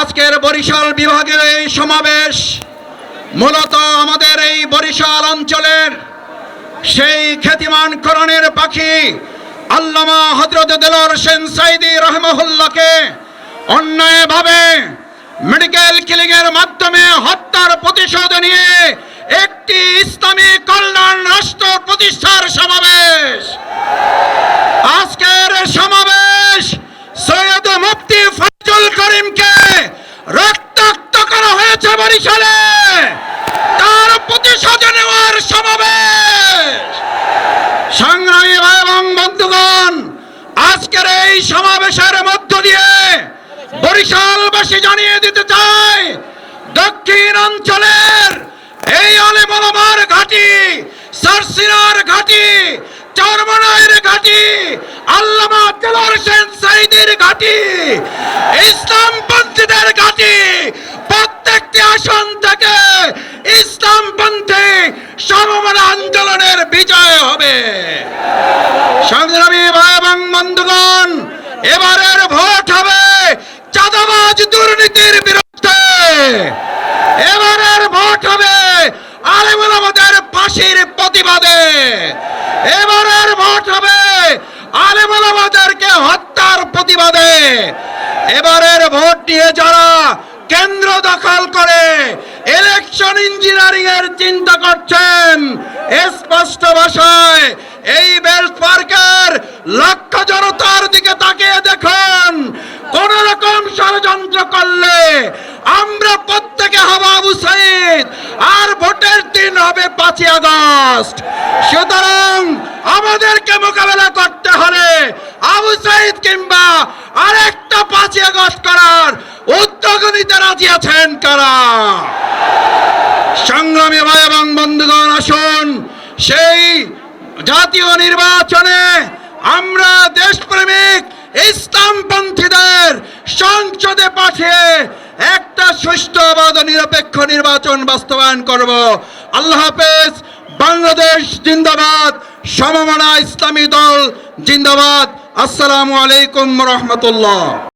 আজকের বরিশাল বিভাগের এই সমাবেশ মূলত আমাদের এই বরিশাল অঞ্চলের সেই খ্যাতিমান করণের পাখি আল্লামা হজরত দেলোয়ার হোসেন সাইদি রহমহুল্লাহকে অন্যায়ভাবে মেডিকেল কিলিং এর মাধ্যমে হত্যার প্রতিশোধ নিয়ে একটি ইসলামী কল্যাণ রাষ্ট্র প্রতিষ্ঠার সমাবেশ। বরিশালে তার প্রতিশোধ নেওয়ার সমাবেশ। সংগ্রামী ভাই এবং বন্ধুগণ, আজকের এই সমাবেশের মধ্য দিয়ে বরিশালবাসী জানিয়ে দিতে চাই, দক্ষিণ অঞ্চলের এই আলেমলামার ঘাটি, সারসিনার ঘাটি চরমনায়ের ঘাটি, আল্লামা দেলোয়ার হোসেন সাইদের ঘাটি, ইসলামপন্থীদের সমমনা আন্দোলনের বিজয় হবে। সংগ্রামী ভাই এবং বন্ধুগণ, এবারের ভোট হবে চাঁদাবাজ দুর্নীতির বিরুদ্ধে। এবারের ভোট হবে আলেমুল আমাদের ফাঁসির প্রতিবাদে। এবারের ভোট হবে আলেমুল হত্যার প্রতিবাদে। এবারের ভোট নিয়ে যারা কেন্দ্র দখল করে এর চিন্তা করছেন। স্পষ্ট ভাষায় এই বেল পার্কের লক্ষ জনতার দিকে তাকিয়ে দেখুন। কোন রকম ষড়যন্ত্র করলে আমরা প্রত্যেকে হব আবু সাইদ, আর ভোটের দিন হবে পাঁচই আগস্ট। সুতরাং আমাদেরকে মোকাবেলা করতে হলে আবু সাইদ কিংবা আরেকটা পাঁচই আগস্ট করার উদ্যোগ নিতে রাজি আছেন কারা? সংগ্রামী ভাই এবং বন্ধুগণ, আসুন। সেই জাতীয় নির্বাচনে আমরা দেশপ্রেমিক ইসলামপন্থীদের সংসদে পাঠিয়ে একটা সুষ্ঠু ও নিরপেক্ষ নির্বাচন বাস্তবায়ন করব। আল্লাহ হাফেজ, বাংলাদেশ জিন্দাবাদ, সমমনা ইসলামী দল জিন্দাবাদ। আসসালামু আলাইকুম রহমতুল্লাহ।